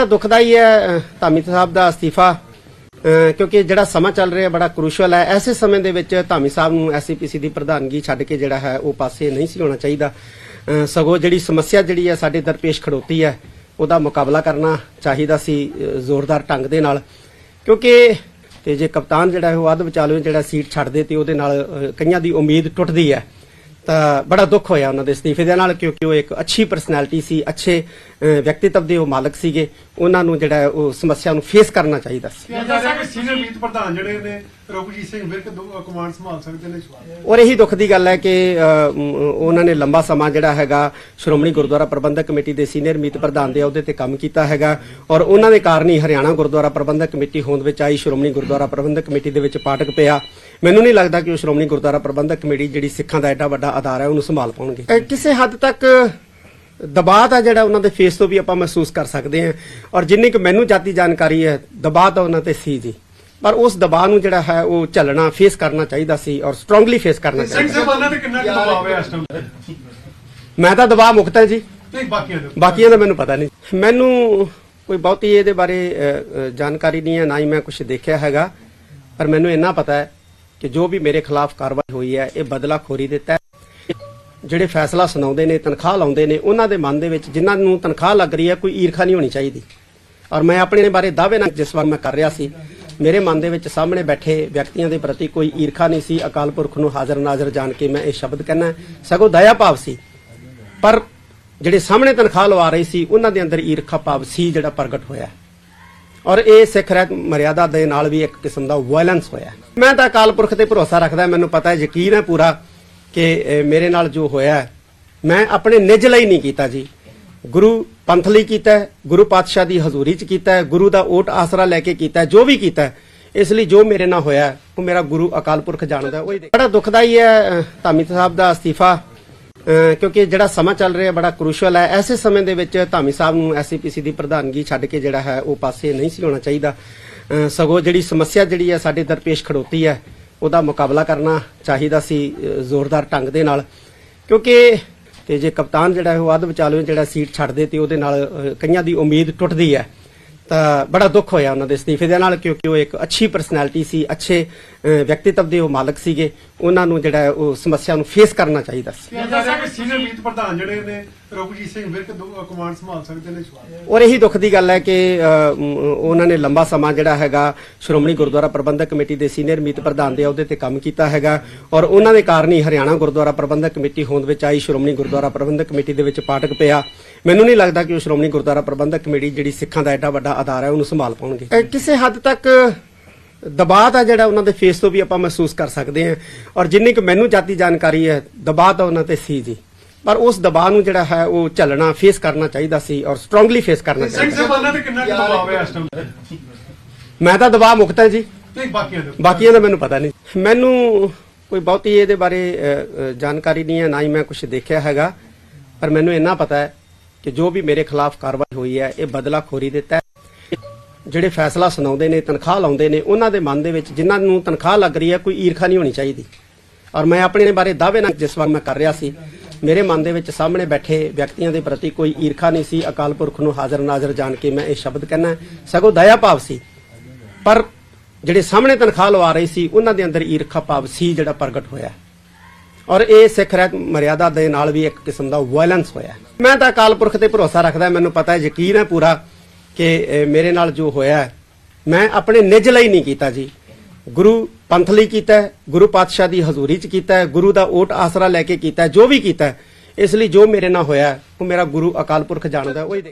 ਬੜਾ ਦੁਖਦਾਈ ਹੈ ਧਾਮੀ ਸਾਹਿਬ ਦਾ ਅਸਤੀਫਾ ਕਿਉਂਕਿ ਜਿਹੜਾ ਸਮਾਂ ਚੱਲ ਰਿਹਾ ਬੜਾ ਕ੍ਰੂਸ਼ਲ ਹੈ। ਐਸੇ ਸਮੇਂ ਦੇ ਵਿੱਚ ਧਾਮੀ ਸਾਹਿਬ ਨੂੰ ਐਸਪੀਸੀ ਦੀ ਪ੍ਰਧਾਨਗੀ ਛੱਡ ਕੇ ਜਿਹੜਾ ਹੈ ਉਹ ਪਾਸੇ ਨਹੀਂ ਸੀ ਹੋਣਾ ਚਾਹੀਦਾ। ਅ, ਸਗੋਂ ਜਿਹੜੀ ਸਮੱਸਿਆ ਜਿਹੜੀ ਹੈ ਸਾਡੇ ਦਰਪੇਸ਼ ਖੜੋਤੀ ਹੈ ਉਹਦਾ ਮੁਕਾਬਲਾ ਕਰਨਾ ਚਾਹੀਦਾ ਸੀ ਜ਼ੋਰਦਾਰ ਢੰਗ ਦੇ ਨਾਲ। ਕਿਉਂਕਿ ਤੇ ਜੇ ਕਪਤਾਨ ਜਿਹੜਾ ਹੈ ਉਹ ਅੱਧ ਵਿਚਾਲੇ ਜਿਹੜਾ ਸੀਟ ਛੱਡ ਦੇ ਤੇ ਉਹਦੇ ਨਾਲ ਕਈਆਂ ਦੀ ਉਮੀਦ ਟੁੱਟਦੀ ਹੈ। ਤਾਂ ਬੜਾ ਦੁੱਖ ਹੋਇਆ ਉਹਨਾਂ ਦੇ ਅਸਤੀਫੇ ਦੇ ਨਾਲ ਕਿਉਂਕਿ ਉਹ ਇੱਕ ਅੱਛੀ ਪਰਸਨੈਲਿਟੀ ਸੀ ਅੱਛੇ ਵਿਅਕਤੀਤਵ ਦੇ ਉਹ ਮਾਲਕ ਸੀਗੇ। ਉਹਨਾਂ ਨੂੰ ਜਿਹੜਾ ਉਹ ਸਮੱਸਿਆ ਨੂੰ ਫੇਸ ਕਰਨਾ ਚਾਹੀਦਾ ਸੀ। ਕਿਹਾ ਜਾ ਰਿਹਾ ਕਿ ਸੀਨੀਅਰ ਮੀਤ ਪ੍ਰਧਾਨ ਜਿਹੜੇ ਨੇ ਰਘੁਜੀਤ ਸਿੰਘ ਵਿਰਕ ਦੋ ਕਮਾਂਡ ਸੰਭਾਲ ਸਕਦੇ ਨੇ ਔਰ ਇਹੀ ਦੁੱਖ ਦੀ ਗੱਲ ਹੈ ਕਿ ਉਹਨਾਂ ਨੇ ਲੰਬਾ ਸਮਾਂ ਜਿਹੜਾ ਹੈਗਾ ਸ਼੍ਰੋਮਣੀ ਗੁਰਦੁਆਰਾ ਪ੍ਰਬੰਧਕ ਕਮੇਟੀ ਦੇ ਸੀਨੀਅਰ ਮੀਤ ਪ੍ਰਧਾਨ ਦੇ ਅਹੁਦੇ ਤੇ ਕੰਮ ਕੀਤਾ ਹੈਗਾ। ਔਰ ਉਹਨਾਂ ਦੇ ਕਾਰਨ ਹੀ ਹਰਿਆਣਾ ਗੁਰਦੁਆਰਾ ਪ੍ਰਬੰਧਕ ਕਮੇਟੀ ਹੋਂਦ ਵਿੱਚ ਆਈ ਸ਼੍ਰੋਮਣੀ ਗੁਰਦੁਆਰਾ ਪ੍ਰਬੰਧਕ ਕਮੇਟੀ ਦੇ ਵਿੱਚ ਪਾਟਕ ਪਿਆ। ਮੈਨੂੰ ਨਹੀਂ ਲੱਗਦਾ ਕਿ ਉਹ ਸ਼੍ਰੋਮਣੀ ਗੁਰਦੁਆਰਾ ਪ੍ਰਬੰਧਕ ਕਮੇਟੀ ਜਿਹੜੀ ਸਿੱਖਾਂ ਦਾ ਐਡਾ ਵੱਡਾ ਆਧਾਰ ਹੈ ਉਹਨੂੰ ਸੰਭਾਲ ਪਾਉਣਗੇ। ਕਿਸੇ ਹੱਦ ਤੱਕ ਦਬਾਅ ਤਾਂ ਜਿਹੜਾ ਉਹਨਾਂ ਦੇ ਫੇਸ ਤੋਂ ਵੀ ਆਪਾਂ ਮਹਿਸੂਸ ਕਰ ਸਕਦੇ ਹਾਂ। ਔਰ ਜਿੰਨੀ ਕਿ ਮੈਨੂੰ ਜਾਤੀ ਜਾਣਕਾਰੀ ਹੈ ਦਬਾਅ ਤਾਂ ਉਹਨਾਂ ਤੇ ਸੀ ਜੀ। ਪਰ ਉਸ ਦਬਾਅ ਨੂੰ ਜਿਹੜਾ ਹੈ ਉਹ ਝੱਲਣਾ ਫੇਸ ਕਰਨਾ ਚਾਹੀਦਾ ਸੀ ਔਰ ਸਟਰੋਂਗਲੀ ਫੇਸ ਕਰਨਾ ਸਿੰਘ ਚਾਹੀਦਾ ਸਾਹਿਬਾਨਾਂ ਤੇ ਕਿੰਨਾ ਕੁ ਦਬਾਅ ਹੈ ਇਸ ਟਾਈਮ ਮੈਂ ਤਾਂ ਦਬਾਅ ਮੁਕਤ ਹਾਂ ਜੀ। ਨਹੀਂ ਬਾਕੀਆਂ ਦੇ। ਬਾਕੀਆਂ ਦਾ ਮੈਨੂੰ ਪਤਾ ਨਹੀਂ। ਮੈਨੂੰ ਕੋਈ ਬਹੁਤੀ ਇਹਦੇ ਬਾਰੇ ਜਾਣਕਾਰੀ ਨਹੀਂ ਹੈ ਨਾ ਹੀ ਮੈਂ ਕੁਝ ਦੇਖਿਆ ਹੈਗਾ। ਪਰ ਮੈਨੂੰ ਇੰਨਾ ਪਤਾ ਹੈ ਕਿ ਜੋ ਵੀ ਮੇਰੇ ਖਿਲਾਫ ਕਾਰਵਾਈ ਹੋਈ ਹੈ ਇਹ ਬਦਲਾਖੋਰੀ ਦੇ ਤਹਿਤ ਜਿਹੜੇ ਫੈਸਲਾ ਸੁਣਾਉਂਦੇ ਨੇ, ਤਨਖਾਹ ਲਾਉਂਦੇ ਨੇ, ਉਹਨਾਂ ਦੇ ਮਨ ਦੇ ਵਿੱਚ ਜਿਨ੍ਹਾਂ ਨੂੰ ਤਨਖਾਹ ਲੱਗ ਰਹੀ ਹੈ, ਕੋਈ ਈਰਖਾ ਨਹੀਂ ਹੋਣੀ ਚਾਹੀਦੀ। ਔਰ ਮੈਂ ਆਪਣੇ ਬਾਰੇ ਦਾਅਵੇ ਨਾਲ ਜਿਸ ਵਾਰ ਮੈਂ ਕਰ ਰਿਹਾ ਸੀ, ਮੇਰੇ ਮਨ ਦੇ ਵਿੱਚ ਸਾਹਮਣੇ ਬੈਠੇ ਵਿਅਕਤੀਆਂ ਦੇ ਪ੍ਰਤੀ ਕੋਈ ਈਰਖਾ ਨਹੀਂ ਸੀ। ਅਕਾਲ ਪੁਰਖ ਨੂੰ ਹਾਜ਼ਰ ਨਾਜ਼ਰ ਜਾਣ ਕੇ ਮੈਂ ਇਹ ਸ਼ਬਦ ਕਹਿਣਾ ਸਗੋਂ ਦਇਆ ਭਾਵ ਸੀ। ਪਰ ਜਿਹੜੇ ਸਾਹਮਣੇ ਤਨਖਾਹ ਲਵਾ ਰਹੀ ਸੀ, ਉਹਨਾਂ ਦੇ ਅੰਦਰ ਈਰਖਾ ਭਾਵ ਸੀ ਜਿਹੜਾ ਪ੍ਰਗਟ ਹੋਇਆ ਔਰ ਇਹ ਸਿੱਖ ਰਹਿਤ ਮਰਿਆਦਾ ਦੇ ਨਾਲ ਵੀ ਇੱਕ ਕਿਸਮ ਦਾ ਵਾਇਲੈਂਸ ਹੋਇਆ ਮੈਂ ਤਾਂ ਅਕਾਲ ਪੁਰਖ ਤੇ ਭਰੋਸਾ ਰੱਖਦਾ, ਮੈਨੂੰ ਪਤਾ ਹੈ ਯਕੀਨ ਹੈ ਪੂਰਾ ਕਿ ਮੇਰੇ ਨਾਲ ਜੋ ਹੋਇਆ ਮੈਂ ਆਪਣੇ ਨਿੱਜ ਲਈ ਨਹੀਂ ਕੀਤਾ ਜੀ। ਗੁਰੂ ਪੰਥ ਲਈ ਕੀਤਾ ਗੁਰੂ ਪਾਤਸ਼ਾਹ ਦੀ ਹਜ਼ੂਰੀ 'ਚ ਕੀਤਾ ਗੁਰੂ ਦਾ ਓਟ ਆਸਰਾ ਲੈ ਕੇ ਕੀਤਾ ਜੋ ਵੀ ਕੀਤਾ ਇਸ ਲਈ ਜੋ ਮੇਰੇ ਨਾਲ ਹੋਇਆ ਉਹ ਮੇਰਾ ਗੁਰੂ ਅਕਾਲ ਪੁਰਖ ਜਾਣਦਾ ਉਹ ਹੀ ਬੜਾ ਦੁਖਦਾਈ ਹੈ ਧਾਮੀ ਸਾਹਿਬ ਦਾ ਅਸਤੀਫਾ ਕਿਉਂਕਿ ਜਿਹੜਾ ਸਮਾਂ ਚੱਲ ਰਿਹਾ ਬੜਾ ਕ੍ਰੂਸ਼ਲ ਹੈ। ਐਸੇ ਸਮੇਂ ਦੇ ਵਿੱਚ ਧਾਮੀ ਸਾਹਿਬ ਨੂੰ ਐਸਪੀਸੀ ਦੀ ਪ੍ਰਧਾਨਗੀ ਛੱਡ ਕੇ ਜਿਹੜਾ ਹੈ, ਉਹ ਪਾਸੇ ਨਹੀਂ ਸੀ ਹੋਣਾ ਚਾਹੀਦਾ। ਸਗੋਂ ਜਿਹੜੀ ਸਮੱਸਿਆ ਜਿਹੜੀ ਹੈ, ਸਾਡੇ ਦਰਪੇਸ਼ ਖੜੋਤੀ ਹੈ ਉਹਦਾ ਮੁਕਾਬਲਾ ਕਰਨਾ ਚਾਹੀਦਾ ਸੀ ਜ਼ੋਰਦਾਰ ਢੰਗ ਦੇ ਨਾਲ। ਕਿਉਂਕਿ, ਤੇ ਜੇ ਕਪਤਾਨ ਜਿਹੜਾ ਉਹ ਅੱਧ ਵਿਚਾਲੇ ਜਿਹੜਾ ਸੀਟ ਛੱਡਦੇ ਤੇ ਉਹਦੇ ਨਾਲ ਕਈਆਂ ਦੀ ਉਮੀਦ ਟੁੱਟਦੀ ਹੈ। ਤਾਂ ਬੜਾ ਦੁੱਖ ਹੋਇਆ ਉਹਨਾਂ ਦੇ ਅਸਤੀਫੇ ਦੇ ਨਾਲ ਕਿਉਂਕਿ ਉਹ ਇੱਕ ਅੱਛੀ ਪਰਸਨੈਲਿਟੀ ਸੀ ਅੱਛੇ ਵਿਅਕਤੀਤਵ ਦੇ ਉਹ ਮਾਲਕ ਸੀਗੇ। ਉਹਨਾਂ ਨੂੰ ਜਿਹੜਾ ਉਹ ਸਮੱਸਿਆ ਨੂੰ ਫੇਸ ਕਰਨਾ ਚਾਹੀਦਾ ਸੀ। ਕਿਹਾ ਜਾ ਰਿਹਾ ਕਿ ਸੀਨੀਅਰ ਮੀਤ ਪ੍ਰਧਾਨ ਜਿਹੜੇ ਨੇ ਰਘੁਜੀਤ ਸਿੰਘ ਵਿਰਕ ਦੋ ਕਮਾਂਡ ਸੰਭਾਲ ਸਕਦੇ ਨੇ ਔਰ ਇਹੀ ਦੁੱਖ ਦੀ ਗੱਲ ਹੈ ਕਿ ਉਹਨਾਂ ਨੇ ਲੰਬਾ ਸਮਾਂ ਜਿਹੜਾ ਹੈਗਾ ਸ਼੍ਰੋਮਣੀ ਗੁਰਦੁਆਰਾ ਪ੍ਰਬੰਧਕ ਕਮੇਟੀ ਦੇ ਸੀਨੀਅਰ ਮੀਤ ਪ੍ਰਧਾਨ ਦੇ ਅਹੁਦੇ ਤੇ ਕੰਮ ਕੀਤਾ ਹੈਗਾ। ਔਰ ਉਹਨਾਂ ਦੇ ਕਾਰਨ ਹੀ ਹਰਿਆਣਾ ਗੁਰਦੁਆਰਾ ਪ੍ਰਬੰਧਕ ਕਮੇਟੀ ਹੋਂਦ ਵਿੱਚ ਆਈ ਸ਼੍ਰੋਮਣੀ ਗੁਰਦੁਆਰਾ ਪ੍ਰਬੰਧਕ ਕਮੇਟੀ ਦੇ ਵਿੱਚ ਪਾਟਕ ਪਿਆ। ਮੈਨੂੰ ਨਹੀਂ ਲੱਗਦਾ ਕਿ ਉਹ ਸ਼੍ਰੋਮਣੀ ਗੁਰਦੁਆਰਾ ਪ੍ਰਬੰਧਕ ਕਮੇਟੀ ਜਿਹੜੀ ਸਿੱਖਾਂ ਦਾ ਐਡਾ ਵੱਡਾ ਆਧਾਰ ਹੈ ਉਹਨੂੰ ਸੰਭਾਲ ਪਾਉਣਗੇ। ਕਿਸੇ ਹੱਦ ਤੱਕ ਦਬਾਅ ਤਾਂ ਜਿਹੜਾ ਉਹਨਾਂ ਦੇ ਫੇਸ ਤੋਂ ਵੀ ਆਪਾਂ ਮਹਿਸੂਸ ਕਰ ਸਕਦੇ ਹਾਂ। ਔਰ ਜਿੰਨੀ ਕਿ ਮੈਨੂੰ ਜਾਤੀ ਜਾਣਕਾਰੀ ਹੈ ਦਬਾਅ ਤਾਂ ਉਹਨਾਂ ਤੇ ਸੀ ਜੀ। ਪਰ ਉਸ ਦਬਾਅ ਨੂੰ ਜਿਹੜਾ ਹੈ ਉਹ ਝੱਲਣਾ ਫੇਸ ਕਰਨਾ ਚਾਹੀਦਾ ਸੀ ਔਰ ਸਟਰੋਂਗਲੀ ਫੇਸ ਕਰਨਾ ਸਿੰਘ ਚਾਹੀਦਾ ਸਾਹਿਬਾਨਾਂ ਤੇ ਕਿੰਨਾ ਕੁ ਦਬਾਅ ਹੈ ਇਸ ਟਾਈਮ ਮੈਂ ਤਾਂ ਦਬਾਅ ਮੁਕਤ ਹਾਂ ਜੀ। ਨਹੀਂ ਬਾਕੀਆਂ ਦੇ। ਬਾਕੀਆਂ ਦਾ ਮੈਨੂੰ ਪਤਾ ਨਹੀਂ। ਮੈਨੂੰ ਕੋਈ ਬਹੁਤੀ ਇਹਦੇ ਬਾਰੇ ਜਾਣਕਾਰੀ ਨਹੀਂ ਹੈ ਨਾ ਹੀ ਮੈਂ ਕੁਝ ਦੇਖਿਆ ਹੈਗਾ। ਪਰ ਮੈਨੂੰ ਇੰਨਾ ਪਤਾ ਹੈ ਕਿ ਜੋ ਵੀ ਮੇਰੇ ਖਿਲਾਫ ਕਾਰਵਾਈ ਹੋਈ ਹੈ ਇਹ ਬਦਲਾਖੋਰੀ ਦੇ ਤਹਿਤ ਜਿਹੜੇ ਫੈਸਲਾ ਸੁਣਾਉਂਦੇ ਨੇ, ਤਨਖਾਹ ਲਾਉਂਦੇ ਨੇ, ਉਹਨਾਂ ਦੇ ਮਨ ਦੇ ਵਿੱਚ ਜਿਨ੍ਹਾਂ ਨੂੰ ਤਨਖਾਹ ਲੱਗ ਰਹੀ ਹੈ, ਕੋਈ ਈਰਖਾ ਨਹੀਂ ਹੋਣੀ ਚਾਹੀਦੀ। ਔਰ ਮੈਂ ਆਪਣੇ ਬਾਰੇ ਦਾਅਵੇ ਨਾਲ ਜਿਸ ਵਾਰ ਮੈਂ ਕਰ ਰਿਹਾ ਸੀ, ਮੇਰੇ ਮਨ ਦੇ ਵਿੱਚ ਸਾਹਮਣੇ ਬੈਠੇ ਵਿਅਕਤੀਆਂ ਦੇ ਪ੍ਰਤੀ ਕੋਈ ਈਰਖਾ ਨਹੀਂ ਸੀ, ਅਕਾਲ ਪੁਰਖ ਨੂੰ ਹਾਜ਼ਰ ਨਾਜ਼ਰ ਜਾਣ ਕੇ ਮੈਂ ਇਹ ਸ਼ਬਦ ਕਹਿਣਾ ਸਗੋਂ ਦਇਆ ਭਾਵ ਸੀ। ਪਰ ਜਿਹੜੇ ਸਾਹਮਣੇ ਤਨਖਾਹ ਲਵਾ ਰਹੇ ਸੀ, ਉਹਨਾਂ ਦੇ ਅੰਦਰ ਈਰਖਾ ਭਾਵ ਸੀ ਜਿਹੜਾ ਪ੍ਰਗਟ ਹੋਇਆ। ਔਰ ਇਹ ਸਿੱਖ ਰਹਿਤ ਮਰਿਆਦਾ ਦੇ ਨਾਲ ਵੀ ਇੱਕ ਕਿਸਮ ਦਾ ਵਾਇਲੈਂਸ ਹੋਇਆ। ਮੈਂ ਤਾਂ ਅਕਾਲ ਪੁਰਖ ਤੇ ਭਰੋਸਾ ਰੱਖਦਾ, ਮੈਨੂੰ ਪਤਾ ਹੈ ਯਕੀਨ ਹੈ ਪੂਰਾ ਕਿ ਮੇਰੇ ਨਾਲ ਜੋ ਹੋਇਆ ਮੈਂ ਆਪਣੇ ਨਿੱਜ ਲਈ ਨਹੀਂ ਕੀਤਾ ਜੀ। ਗੁਰੂ ਪੰਥ ਲਈ ਕੀਤਾ ਗੁਰੂ ਪਾਤਸ਼ਾਹ ਦੀ ਹਜ਼ੂਰੀ 'ਚ ਕੀਤਾ ਗੁਰੂ ਦਾ ਓਟ ਆਸਰਾ ਲੈ ਕੇ ਕੀਤਾ ਜੋ ਵੀ ਕੀਤਾ ਇਸ ਲਈ ਜੋ ਮੇਰੇ ਨਾਲ ਹੋਇਆ ਉਹ ਮੇਰਾ ਗੁਰੂ ਅਕਾਲ ਪੁਰਖ ਜਾਣਦਾ ਉਹ ਹੀ